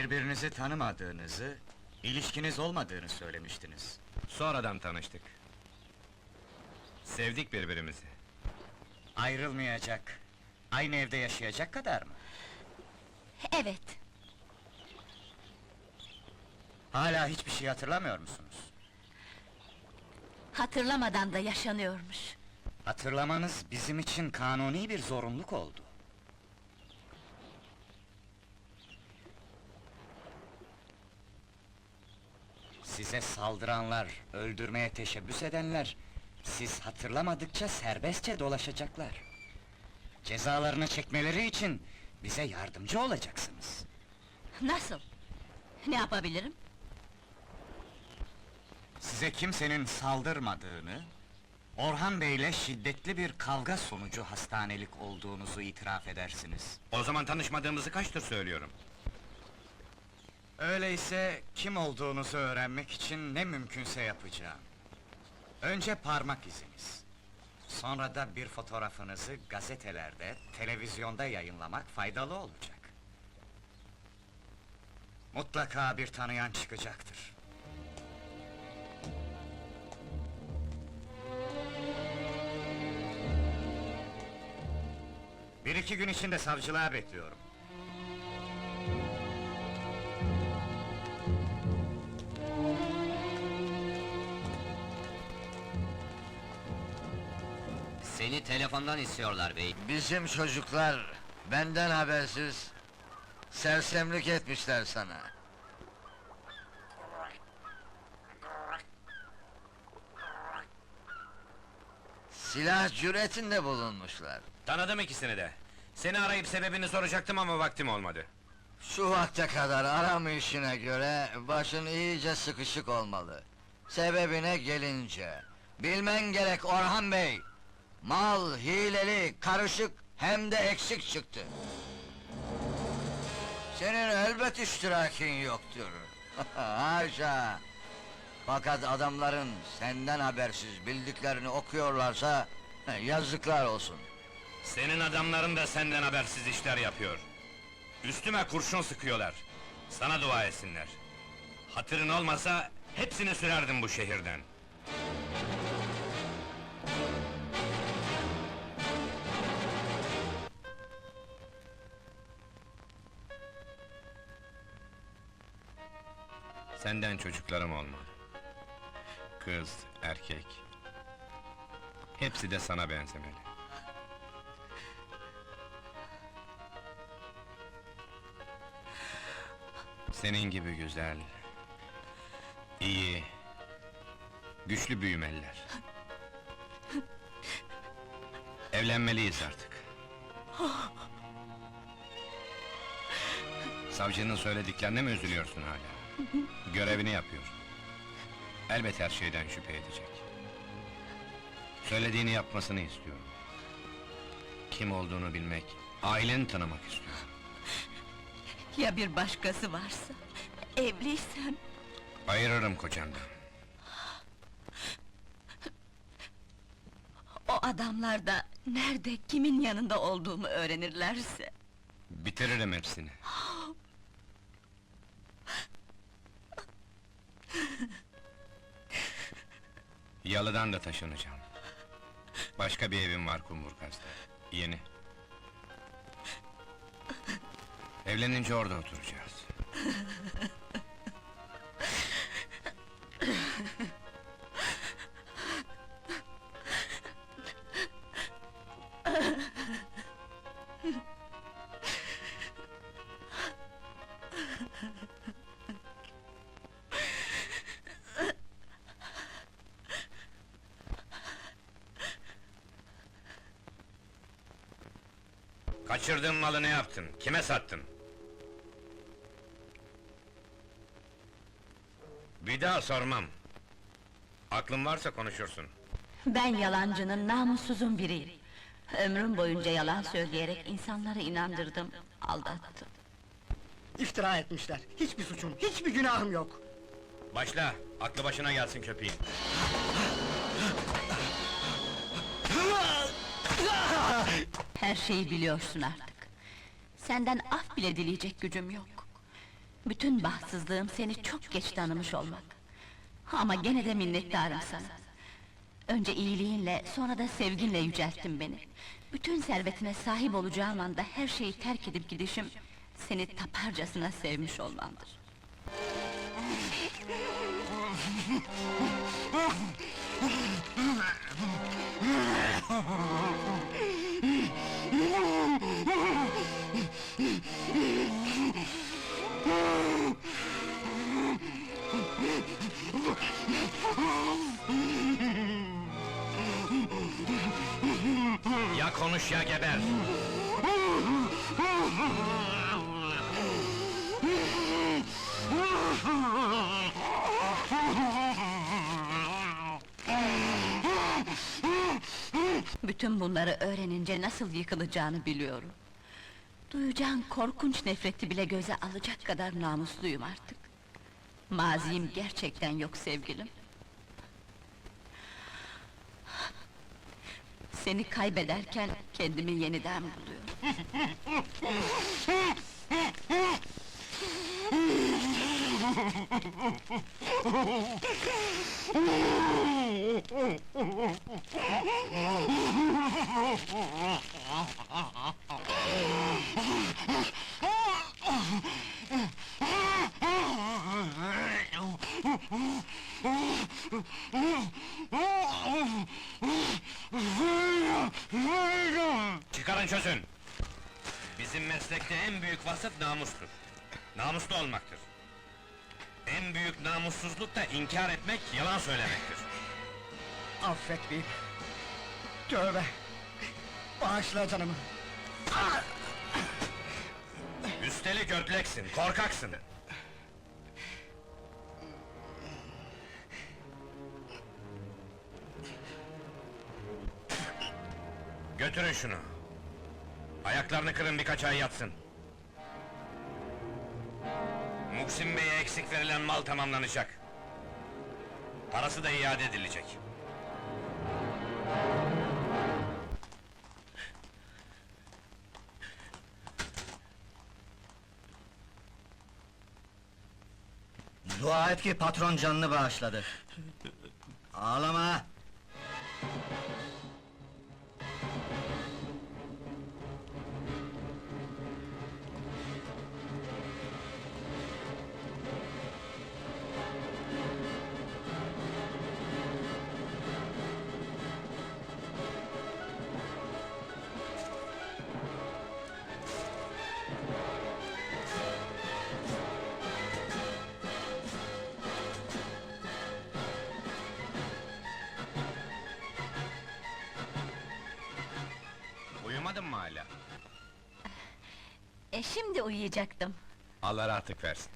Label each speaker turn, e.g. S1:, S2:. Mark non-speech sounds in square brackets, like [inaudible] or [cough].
S1: Birbirinizi tanımadığınızı, ilişkiniz olmadığını söylemiştiniz.
S2: Sonradan tanıştık. Sevdik birbirimizi.
S1: Ayrılmayacak, aynı evde yaşayacak kadar mı?
S3: Evet,
S1: Hala hiçbir şey hatırlamıyor musunuz?
S3: hatırlamadan da yaşanıyormuş.
S1: Hatırlamanız bizim için kanuni bir zorunluluk oldu. Size saldıranlar, öldürmeye teşebbüs edenler... ...siz hatırlamadıkça serbestçe dolaşacaklar. Cezalarını çekmeleri için bize yardımcı olacaksınız.
S3: Nasıl? Ne yapabilirim?
S1: Size kimsenin saldırmadığını... ...Orhan Bey'le şiddetli bir kavga sonucu hastanelik olduğunuzu itiraf edersiniz.
S2: O zaman tanışmadığımızı kaçtır söylüyorum.
S1: Öyleyse kim olduğunuzu öğrenmek için ne mümkünse yapacağım. Önce parmak iziniz. Sonra da bir fotoğrafınızı gazetelerde, televizyonda yayınlamak faydalı olacak. Mutlaka bir tanıyan çıkacaktır. Bir iki gün içinde savcılığa bekliyorum.
S4: Seni telefondan istiyorlar bey.
S5: Bizim çocuklar benden habersiz sersemlik etmişler sana. Silah cüretinde bulunmuşlar.
S2: Tanıdım ikisini de. Seni arayıp sebebini soracaktım ama vaktim olmadı.
S5: Şu vakte kadar aramayışına göre başın iyice sıkışık olmalı. Sebebine gelince, bilmen gerek Orhan Bey. Mal hileli, karışık hem de eksik çıktı. Senin elbet iştirakin yoktur. [laughs] Haşa! Fakat adamların senden habersiz bildiklerini okuyorlarsa [laughs] yazıklar olsun.
S2: Senin adamların da senden habersiz işler yapıyor. Üstüme kurşun sıkıyorlar. Sana dua etsinler. Hatırın olmasa hepsini sürerdim bu şehirden. Senden çocuklarım olmalı. Kız, erkek. Hepsi de sana benzemeli. Senin gibi güzel, iyi, güçlü büyümeliler. Evlenmeliyiz artık. Savcının söylediklerine mi üzülüyorsun hala? Görevini yapıyor. Elbet her şeyden şüphe edecek. Söylediğini yapmasını istiyorum. Kim olduğunu bilmek, aileni tanımak istiyorum.
S3: Ya bir başkası varsa? Evliysen?
S2: Ayırırım kocandan.
S3: O adamlar da nerede, kimin yanında olduğumu öğrenirlerse...
S2: Bitiririm hepsini. Yalıdan da taşınacağım. Başka bir evim var Kumburgaz'da. Yeni. Evlenince orada oturacağız. Kaçırdığın malı ne yaptın? Kime sattın? Bir daha sormam. Aklın varsa konuşursun.
S3: Ben yalancının, namussuzun biriyim. Ömrüm boyunca yalan söyleyerek insanları inandırdım, aldattım.
S6: İftira etmişler. Hiçbir suçum, hiçbir günahım yok.
S2: Başla, aklı başına gelsin köpeğin. [laughs]
S3: Her şeyi biliyorsun artık. Senden af bile dileyecek gücüm yok. Bütün bahtsızlığım seni çok geç tanımış olmak. Ama gene de minnettarım sana. Önce iyiliğinle, sonra da sevginle yücelttin beni. Bütün servetine sahip olacağım anda her şeyi terk edip gidişim... ...seni taparcasına sevmiş olmamdır. [laughs]
S2: geber!
S3: Bütün bunları öğrenince nasıl yıkılacağını biliyorum. Duyacağın korkunç nefreti bile göze alacak kadar namusluyum artık. Mazim gerçekten yok sevgilim. Seni kaybederken kendimi yeniden buluyorum. [laughs]
S2: Çıkarın çözün! Bizim meslekte en büyük vasıf namustur. Namuslu olmaktır. En büyük namussuzluk da inkar etmek, yalan söylemektir.
S6: Affet beyim. Tövbe. Bağışla canımı.
S2: Üstelik ödleksin, korkaksın. Götürün şunu. Ayaklarını kırın birkaç ay yatsın. Muhsin Bey'e eksik verilen mal tamamlanacak. Parası da iade edilecek.
S5: Dua et ki patron canını bağışladı. Ağlama!
S2: Uyumadın mı hala?
S3: E şimdi uyuyacaktım.
S2: Allah rahatlık versin.